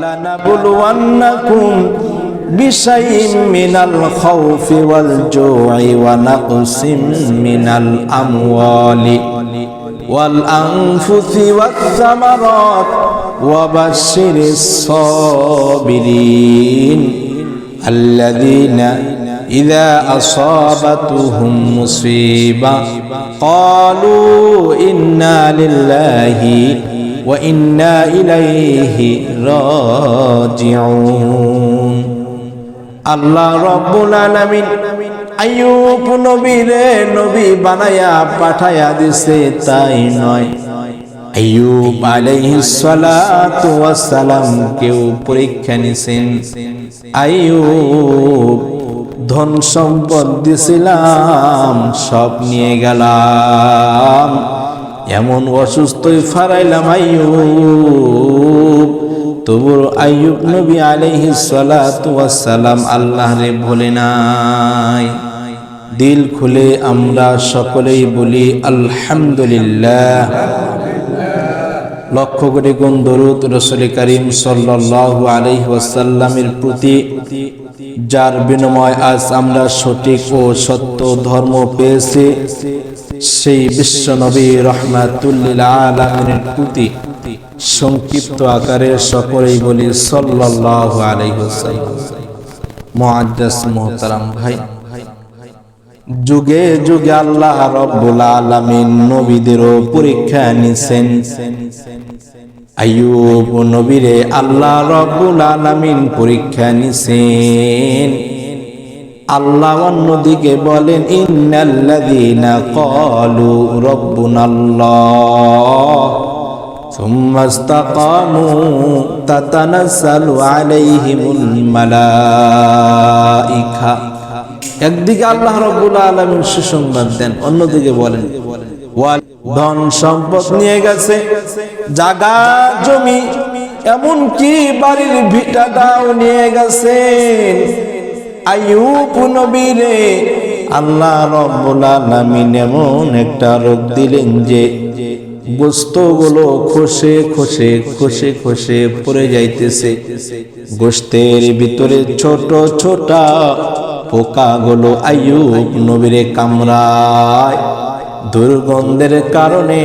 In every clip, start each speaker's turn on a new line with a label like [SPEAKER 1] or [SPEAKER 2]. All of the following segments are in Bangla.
[SPEAKER 1] لنبلونكم بشيء من الخوف والجوع ونقص من الأموال والأنفس والثمرات وبشر الصابرين الذين إذا أصابتهم مصيبة قالوا إنا لله وإنا إليه راجعون আল্লাহ রব্বুল আলামিন আইয়ুব নবীরে নবী বানায়া পাঠায়া দিছে তাই নয় আইয়ুব আলাইহিস সালাতু ওয়াস সালাম কেউ পরীক্ষা নিছেন আইয়ুব ধন সম্পদ দিছিলাম সব নিয়ে গেলাম এমন অসুস্থই ফারাইলাম আইয়ুব। তবু আইয়ুব নবী আলাইহি সালাতু ওয়াসসালাম আল্লাহরে ভুলে নাই। দিল খুলে আমরা সকলেই বলি আলহামদুলিল্লাহ। লক্ষ কোটি গুণ দরুদ রসুল করিম সাল্লাল্লাহু আলাইহি ওয়াসাল্লামের প্রতি, যার বিনিময় আজ আমরা সঠিক ও সত্য ধর্ম পেয়েছি। সেই বিশ্ব নবী রহমাতুল্লিল প্রতি সংক্ষিপ্ত আকারে সকলেই বলি সাল্লাল্লাহু আলাইহি ওয়াসাল্লাম। মুআজ্জাজ মুহতারাম ভাই, যুগে যুগে আল্লাহ রব্বুল আলামিন নবীদেরও পরীক্ষা নিছেন। আইয়ুব নবীরে আল্লাহ রব্বুল আলামিন পরীক্ষা নিছেন। আল্লাহ অন্যদিকে বলেন, ইন্নাল্লাযীনা ক্বালু রব্বুনাল্লাহ সুম্মা ইসতাকামু তাতানাসালু আলাইহিমুল মালাইকা। একদিকে আল্লাহ রব্বুল আলামিন সুসংবাদ দেন, অন্যদিকে বলেন ধন সম্পদ নিয়ে গেছে, জাগা জমি, এমনকি বাড়ির ভিটা ভিটাটাও নিয়ে গেছে আইয়ুব নবীরে, আল্লাহ রব্বুল এমন একটা রোগ দিলেন যে গোস্তগুলো খসে খসে খসে খসে পড়ে যাইতেছে। গোস্তের ভিতরে ছোট ছোট পোকাগুলো আইয়ুব নবীরে কামড়ায়। দুর্গন্ধের কারণে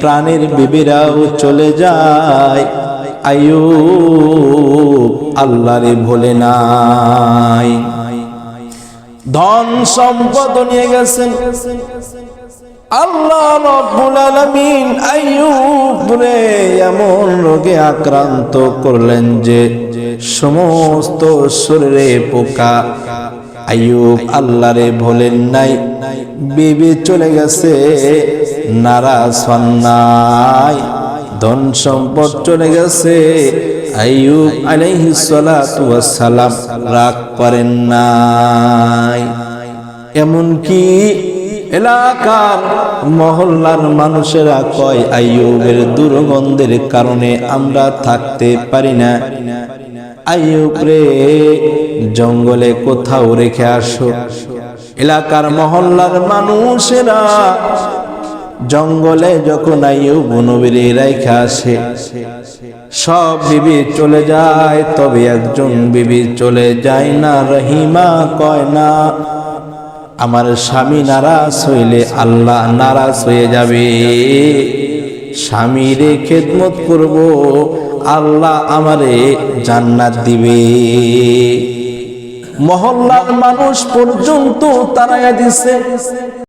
[SPEAKER 1] প্রাণের বিবিরাও চলে যায়। আইয়ুব আল্লাহরে ভোলে নাই। ধন সম্পদ নিয়ে গেছেন। আল্লাহ রব্বুল আলামিন আইয়ুব রে এমন রোগে আক্রান্ত করলেন যে সমস্ত শরীরে পোকা। আইয়ুব আল্লাহরে ভোলেন নাই। বিবি চলে গেছে হন নাই। ধন সম্পদ চলে গেছে আইয়ুব আলাইহিস সালাতু ওয়াস রাগ করেন নাই। এমন কি এলাকার মহল্লার মানুষেরা কয়, আইয়ুবের দুর্গন্ধের কারণে আমরা থাকতে পারি না। আইয়ুব রে, জঙ্গলে কোথাও রেখে আসো। এলাকার মহল্লার মানুষেরা জঙ্গলে যখন আইয়ুব নবীর রেখে আসে সব বিবি চলে যায়, তবে একজন বিবি চলে যায় না। রহিমা কয়, না, আমার স্বামী নারাজ হইলে আল্লাহ নারাজ হয়ে যাবে। স্বামীরে খেদমত করব, আল্লাহ আমারে জান্নাত দিবে। মহল্লার মানুষ পর্যন্ত তারাইয়া দিছে।